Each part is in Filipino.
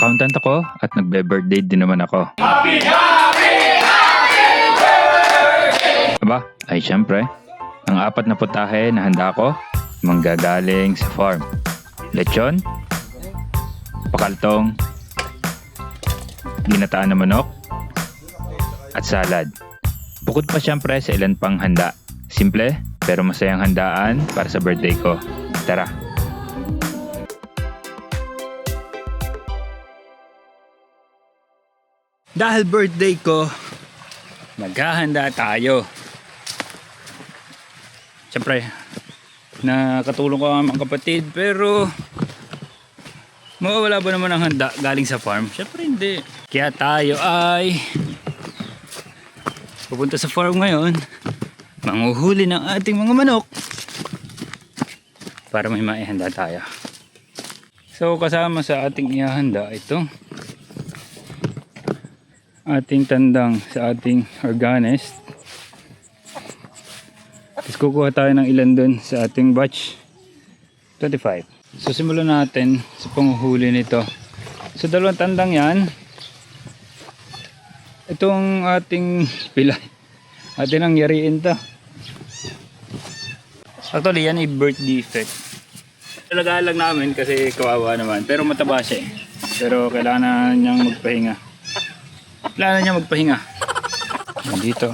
Accountant ako at nagbe-birthday din naman ako. Aba, ay syempre, ang apat na putahe na handa ko, manggagaling sa farm. Lechon, pakaltong, ginataan na manok, at salad. Bukod pa syempre sa ilan pang handa. Simple, pero masayang handaan para sa birthday ko. Tara! Dahil birthday ko, maghahanda tayo. Siyempre, nakatulong ko ang mga kapatid pero mawawala ba naman ang handa galing sa farm? Siyempre hindi. Kaya tayo ay pupunta sa farm ngayon manguhuli ng ating mga manok para may maihanda tayo. So kasama sa ating ihahanda ito ating tandang sa ating organist. Tapos kukuha tayo ng ilan dun sa ating batch 25. So simulan natin sa panguhuli nito. So dalawang tandang yan. Itong ating pilay. Atin ang yariin to. Actually yan ay birth defect. Talaga lang namin kasi kawawa naman. Pero mataba siya eh. Pero kailangan na niyang magpahinga. Na niya magpahinga. Dito.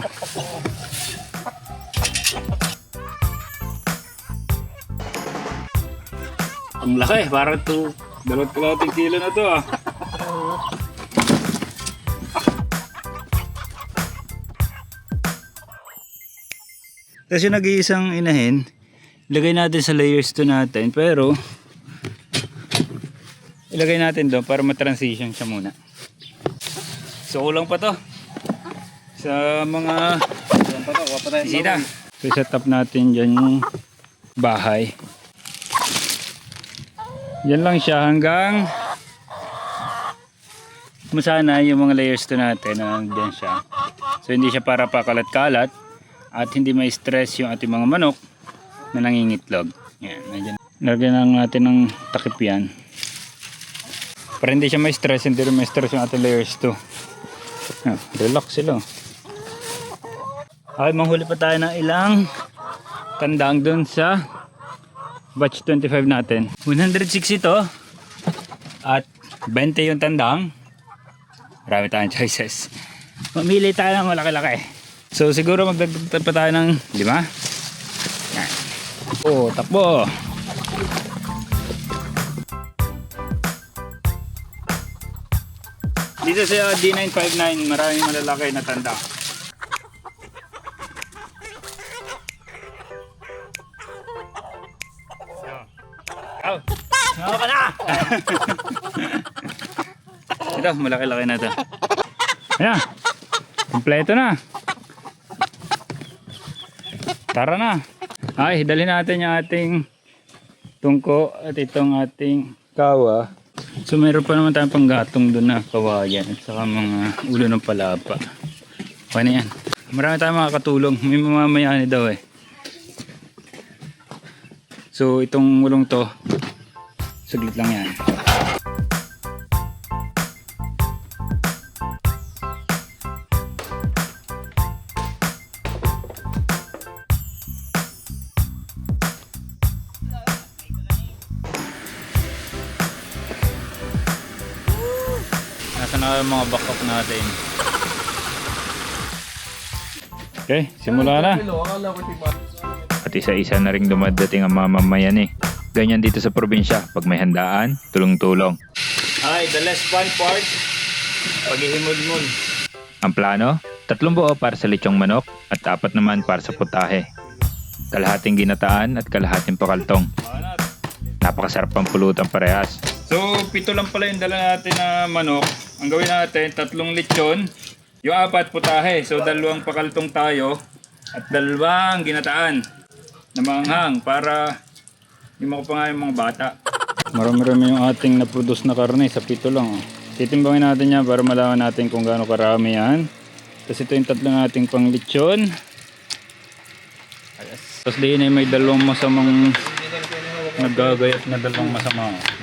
Ang laki, parang to dalawat kalating kilo na to ah. Tapos yung nag-iisang inahin, ilagay natin sa layers to natin, pero ilagay natin doon para matransition siya muna. So kulang pa to. Sa mga bisita. So set up natin dyan yung bahay. Yan lang siya hanggang masana yung mga layers to natin na nandiyan siya. So hindi siya para pakalat-kalat at hindi may stress yung ating mga manok na nangingitlog. Yan, nandiyan. Lagyan lang natin ng takip yan. Para hindi siya may stress, hindi rin may stress yung ating layers to. Ah, relax sila. Okay, manghuli pa tayo ng ilang tandang dun sa batch 25 natin. 160 to. At 20 yung tandang. Marami tayong choices. Mamili tayo ng malaki-laki. So siguro magdagdag pa tayo ng lima. Yan. Oh, takbo. Dito sa D959, maraming malalaki na tanda. Ngawa ka na! Ito, malaki-laki na ito. Ayan. Kompleto na. Tara na. Ay, dali natin yung ating tungko at itong ating kawa. So meron pa naman tayong panggatong doon na kawayan at saka mga ulo ng palapa. Okay na yan. Marami tayong mga katulong. May mamamayani daw eh. So itong ulong to, saglit lang yan. Na yung mga backup natin. Okay, simula na. At isa-isa na ring dumadating ang mga mamayan eh. Ganyan dito sa probinsya. Pag may handaan, tulong-tulong. Ay, the less fun part, paghihimod-mod. Ang plano, tatlong buo para sa lechong manok at apat naman para sa putahe. Kalahating ginataan at kalahating pakaltong. Napakasarap ang pulutan parehas. So, pito lang pala yung dala natin na manok. Ang gawin natin, tatlong lechon, yung apat putahe. So, dalawang pakaltong tayo at dalawang ginataan na maanghang para hindi pa nga yung mga bata. Marami-rami yung ating na-produce na karne sa pito lang. Titimbangin natin yan para malaman natin kung gaano karami yan. Tapos ito yung tatlong ating pang lechon. Tapos diin ay may dalawang masamang nagagayat na dalawang masama.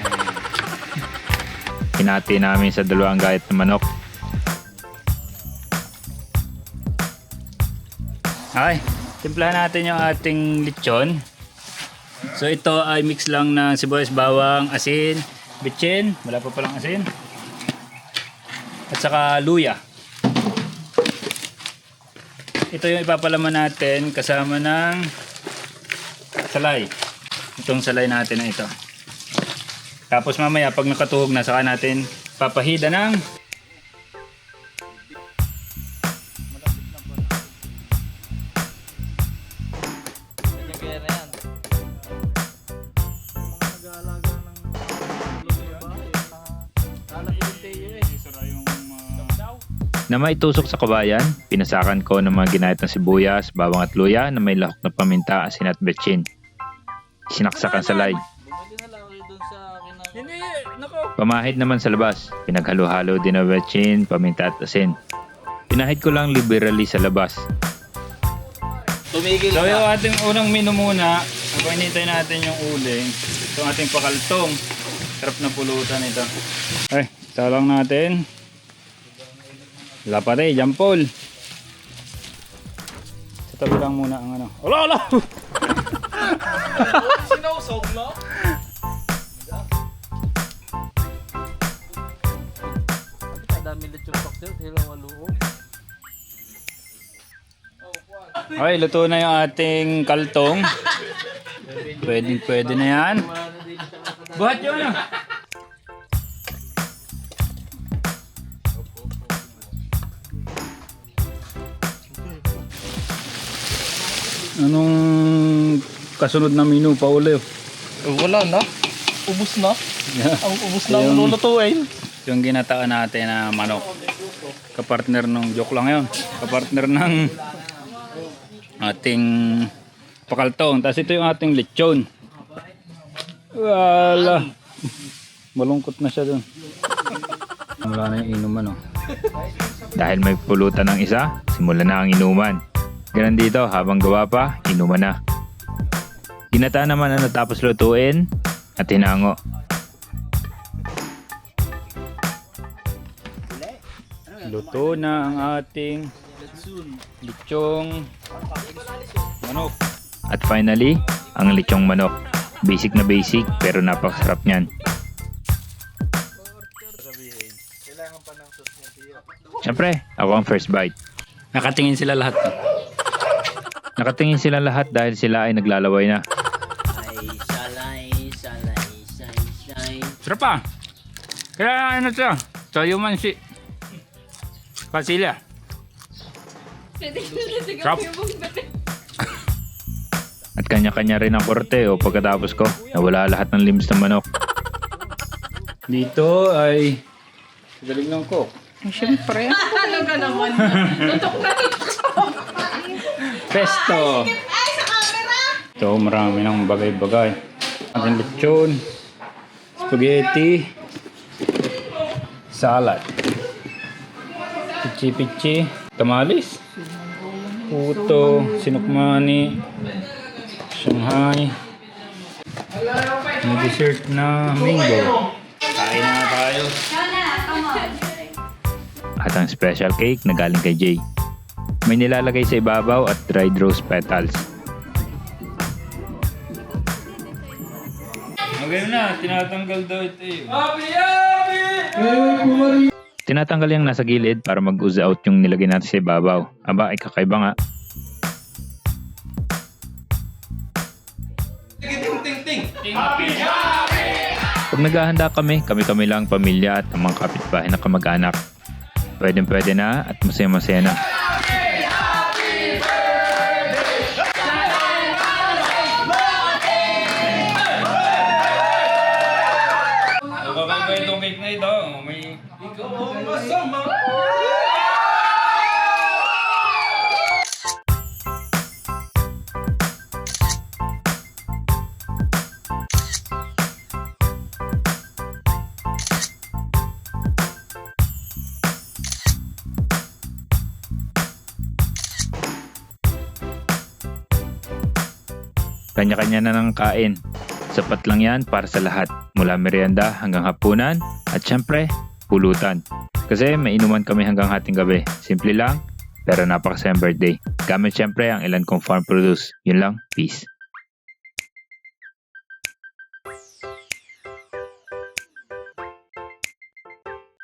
Hinati namin sa dalawang gayat na manok. Ay, timplahan natin yung ating lechon. So ito ay mix lang ng sibuyas, bawang, asin, bitchin, wala pa palang asin. At saka luya. Ito yung ipapalaman natin kasama ng salay. Itong salay natin na ito. Tapos mamaya pag nakatuhog na saka natin papahida ng na na maitusok sa kabayan, pinasakan ko ng mga ginayat ng sibuyas, bawang at luya na may lahok na paminta, asin at betchin. Sinaksak ang salay. Pamahid naman sa labas. Pinaghalo-halo din ang betchin, paminta at asin. Pinahid ko lang liberally sa labas. Tumigil So na. yung ating unang menu muna, habang hinintay natin yung uling, itong ating pakaltong. Sarap na pulutan ito. Ay, talang natin. Lapare, jampol. Sa tabi lang muna ang ano. Ala, ala! Okay, luto na yung ating kaltong. Pwede, pwede na yan. Buhat yun ah. Anong kasunod na menu pa uli? Wala na. Ubus na. Yeah. Ang ubus na ang lulutuin. Yung ginataan natin na manok. Kapartner ng joke lang yun. Kapartner ng ating pakaltong. Tapos ito yung ating lechon. Wala. Malungkot na siya dun. Wala na yung inuman oh. Dahil may pulutan ng isa, simula na ang inuman. Ganun dito, habang gawa pa, inuman na. Ginata naman ang natapos lutuin at hinango. Luto na ang ating lechong manok. At finally, ang lechong manok. Basic na basic pero napakasarap niyan. Siyempre, ako ang first bite. Nakatingin sila lahat. Nakatingin sila lahat dahil sila ay naglalaway na. Sarap pa. Kaya ano siya? Sayo man si Pasilia. Sarap. At kanya-kanya rin ang korte o pagkatapos ko, nawala lahat ng limbs ng manok. Dito ay galing ng cook. Ano ka naman? Tutok na Pesto. Ay, sa camera! Ito marami ng bagay-bagay. Ating lechon, spaghetti, salad, pichi-pichi, tamalis, puto, sinukmani, Shanghai, may dessert na mango. Kain na tayo. At ang special cake na galing kay Jay. May nilalagay sa ibabaw at dried rose petals. Okay na, tinatanggal daw ito eh. Tinatanggal yung nasa gilid para mag-ooze out yung nilagay natin sa ibabaw. Aba, ay kakaiba nga. Pag naghahanda kami, kami-kami lang pamilya at ang mga kapitbahay na kamag-anak. Pwede pwede na at masaya-masaya na. Kanya-kanya na ng kain. Sapat lang yan para sa lahat. mula merienda hanggang hapunan, at syempre, pulutan. Kasi may inuman kami hanggang hating gabi. Simple lang, pero napakasayang birthday. Gamit syempre ang ilan kong farm produce. Yun lang, peace.